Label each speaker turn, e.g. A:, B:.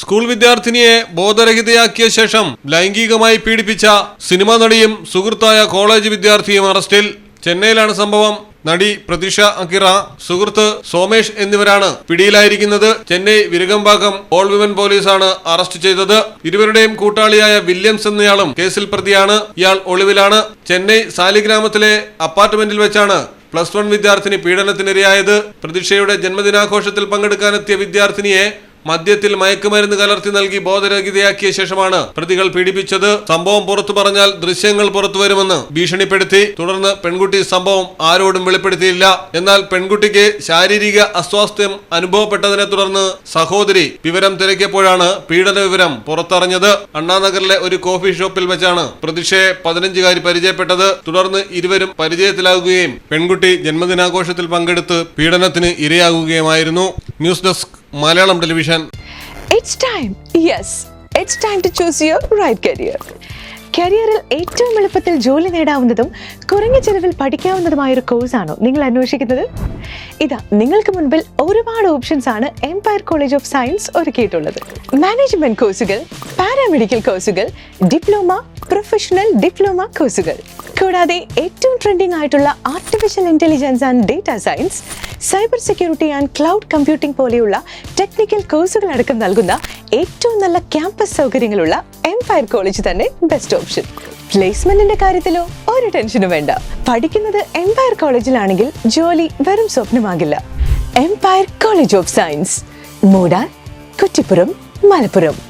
A: School വിദ്യാർത്ഥിനിയെ ബോധരഹിതയാക്കിയ ശേഷം ലൈംഗികമായി പീഡിപ്പിച്ച സിനിമാ നടിയും സുഹൃത്തായ കോളേജ് വിദ്യാർത്ഥിയും അറസ്റ്റിൽ ചെന്നൈയിലാണ് സംഭവം. നടി പ്രതിഷ അക്കിറ സുഹൃത്ത് സോമേഷ് എന്നിവരാണ് പിടിയിലായിരിക്കുന്നത്. ചെന്നൈ വിരുകമ്പാകം ഓൾ വിമൻ പോലീസാണ് അറസ്റ്റ് ചെയ്തത്. ഇരുവരുടെയും കൂട്ടാളിയായ വില്യംസ് എന്നയാളും കേസിൽ പ്രതിയാണ്. ഇയാൾ ഒളിവിലാണ്. ചെന്നൈ സാലിഗ്രാമത്തിലെ അപ്പാർട്ട്മെന്റിൽ വെച്ചാണ് പ്ലസ് വൺ വിദ്യാർത്ഥിനി പീഡനത്തിനിരയായത്. പ്രതിഷയുടെ ജന്മദിനാഘോഷത്തിൽ പങ്കെടുക്കാനെത്തിയ വിദ്യാർത്ഥിനിയെ മദ്യത്തിൽ മയക്കുമരുന്ന് കലർത്തി നൽകി ബോധരഹിതയാക്കിയ ശേഷമാണ് പ്രതികൾ പീഡിപ്പിച്ചത്. സംഭവം പുറത്തു പറഞ്ഞാൽ ദൃശ്യങ്ങൾ പുറത്തു വരുമെന്ന് ഭീഷണിപ്പെടുത്തി. തുടർന്ന് പെൺകുട്ടി സംഭവം ആരോടും വെളിപ്പെടുത്തിയില്ല. എന്നാൽ പെൺകുട്ടിക്ക് ശാരീരിക അസ്വാസ്ഥ്യം അനുഭവപ്പെട്ടതിനെ തുടർന്ന് സഹോദരി വിവരം തിരക്കിയപ്പോഴാണ് പീഡന വിവരം പുറത്തറിഞ്ഞത്. അണ്ണാനഗറിലെ ഒരു കോഫി ഷോപ്പിൽ വെച്ചാണ് പ്രതിഷയെ പതിനഞ്ചുകാരി പരിചയപ്പെട്ടത്. തുടർന്ന് ഇരുവരും പരിചയത്തിലാകുകയും പെൺകുട്ടി ജന്മദിനാഘോഷത്തിൽ പങ്കെടുത്ത് പീഡനത്തിന് ഇരയാകുകയുമായിരുന്നു. News desk Malayalam television.
B: It's time yes it's time to choose your right career കരിയറിൽ ഏറ്റവും എളുപ്പത്തിൽ ജോലി നേടാവുന്നതും കുറഞ്ഞ ചെലവിൽ പഠിക്കാവുന്നതുമായ ഒരു കോഴ്സാണോ നിങ്ങൾ അന്വേഷിക്കുന്നത്? ഇതാ നിങ്ങൾക്ക് മുൻപിൽ ഒരുപാട് ഓപ്ഷൻസ് ആണ് എംപയർ കോളേജ് ഓഫ് സയൻസ് ഒരുക്കിയിട്ടുള്ളത്. മാനേജ്മെന്റ് കോഴ്സുകൾ പാരാമെഡിക്കൽ കോഴ്സുകൾ ഡിപ്ലോമ പ്രൊഫഷണൽ ഡിപ്ലോമ കോഴ്സുകൾ കൂടാതെ ഏറ്റവും ട്രെൻഡിംഗ് ആയിട്ടുള്ള artificial intelligence and data science cyber security and cloud computing പോലെയുള്ള ടെക്നിക്കൽ കോഴ്സുകൾ അടക്കം നൽകുന്ന ഏറ്റവും നല്ല ക്യാമ്പസ് സൗകര്യങ്ങളുള്ള എംപയർ കോളേജ് തന്നെ ബെസ്റ്റ് ഓപ്ഷൻ പ്ലേസ്മെന്റിന്റെ കാര്യത്തിലോ ഒരു ടെൻഷനും വേണ്ട. പഠിക്കുന്നത് എംപയർ കോളേജിലാണെങ്കിൽ ജോലി വെറും സ്വപ്നമാകില്ല. എംപയർ കോളേജ് ഓഫ് സയൻസ് മൂടാൻ കുറ്റിപ്പുറം മലപ്പുറം.